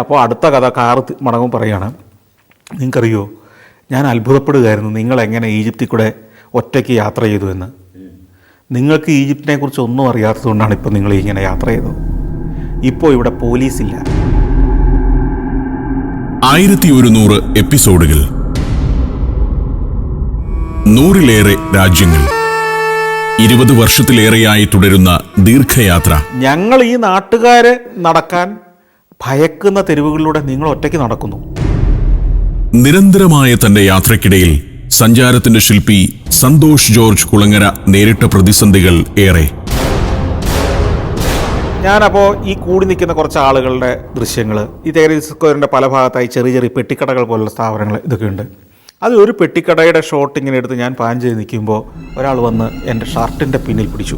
അപ്പോൾ അടുത്ത കഥ കാറ് തി- മടങ്ങും പറയുകയാണ് നിങ്ങൾക്കറിയോ ഞാൻ അത്ഭുതപ്പെടുകയായിരുന്നു നിങ്ങൾ എങ്ങനെ ഈജിപ്തിൽ കൂടെ ഒറ്റയ്ക്ക് യാത്ര ചെയ്തു എന്ന്. നിങ്ങൾക്ക് ഈജിപ്തിനെ കുറിച്ച് ഒന്നും അറിയാത്തതുകൊണ്ടാണ് ഇപ്പോൾ നിങ്ങൾ ഇങ്ങനെ യാത്ര ചെയ്തത്. ഇപ്പോൾ ഇവിടെ പോലീസില്ല. ആയിരത്തി ഒരുന്നൂറ് എപ്പിസോഡുകൾ. നൂറിലേറെ രാജ്യങ്ങൾ. ഇരുപത് വർഷത്തിലേറെയായി തുടരുന്ന ദീർഘയാത്ര. ഞങ്ങൾ ഈ നാട്ടുകാരെ നടക്കാൻ ഭയക്കുന്ന തെരുവുകളിലൂടെ നിങ്ങൾ ഒറ്റയ്ക്ക് നടക്കുന്നു. നിരന്തരമായ തന്റെ യാത്രക്കിടയിൽ സഞ്ചാരത്തിന്റെ ശില്പി സന്തോഷ് ജോർജ് കുളങ്ങര നേരിട്ട പ്രതിസന്ധികൾ ഏറെ. ഞാനപ്പോൾ ഈ കൂടി നിൽക്കുന്ന കുറച്ച് ആളുകളുടെ ദൃശ്യങ്ങൾ ഈ തേരി സ്ക്വയറിന്റെ പല ഭാഗത്തായി ചെറിയ ചെറിയ പെട്ടിക്കടകൾ പോലുള്ള സ്ഥാപനങ്ങൾ ഇതൊക്കെ ഉണ്ട്. അതിൽ ഒരു പെട്ടിക്കടയുടെ ഷോട്ട് ഇങ്ങനെ എടുത്ത് ഞാൻ പാൻ ചെയ്ത് നിൽക്കുമ്പോൾ ഒരാൾ വന്ന് എന്റെ ഷർട്ടിന്റെ പിന്നിൽ പിടിച്ചു.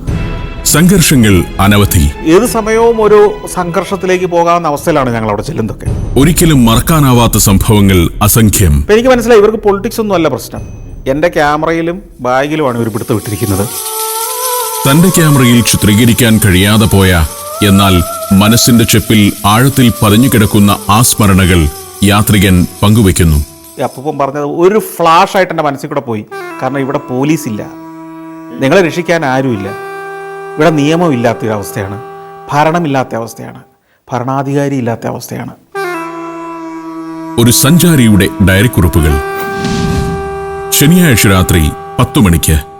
സംഘർഷങ്ങൾ അനവധി. ഏത് സമയവും ഒരു സംഘർഷത്തിലേക്ക് പോകാവുന്ന അവസ്ഥയിലാണ് ഞങ്ങൾ അവിടെ ചെല്ലുന്നതൊക്കെ. ഒരിക്കലും മറക്കാനാവാത്ത സംഭവങ്ങൾ അസംഖ്യം. എനിക്ക് മനസ്സിലായി ഇവർക്ക് പൊളിറ്റിക്സ് ഒന്നും അല്ല പ്രശ്നം. എന്റെ ക്യാമറയിലും ബാഗിലുമാണ് ഇവർ പിടുത്തം വിട്ടിരിക്കുന്നത് തന്റെ ക്യാമറയിൽ ചിത്രീകരിക്കാൻ കഴിയാതെ പോയ എന്നാൽ മനസ്സിന്റെ ചെപ്പിൽ ആഴത്തിൽ പതിഞ്ഞുകിടക്കുന്ന ആ സ്മരണകൾ യാത്രികൻ പങ്കുവെക്കുന്നു അപ്പം പറഞ്ഞത് ഒരു ഫ്ലാഷ് ആയിട്ട് എന്റെ മനസ്സിൽ കൂടെ പോയി. കാരണം ഇവിടെ പോലീസ് ഇല്ല. നിങ്ങളെ രക്ഷിക്കാൻ ആരുമില്ല. ഇവിടെ നിയമമില്ലാത്ത ഒരു അവസ്ഥയാണ് ഭരണമില്ലാത്ത അവസ്ഥയാണ്. ഭരണാധികാരി ഇല്ലാത്ത അവസ്ഥയാണ്. ഒരു സഞ്ചാരിയുടെ ഡയറി കുറിപ്പുകൾ. ശനിയാഴ്ച രാത്രി പത്തു മണിക്ക്